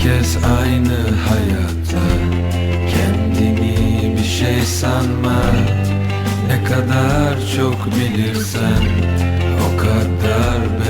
Herkes aynı hayatta. Kendini bir şey sanma Ne kadar çok bilirsen O kadar bela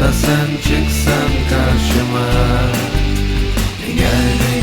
da sen çıksan karşıma. Gel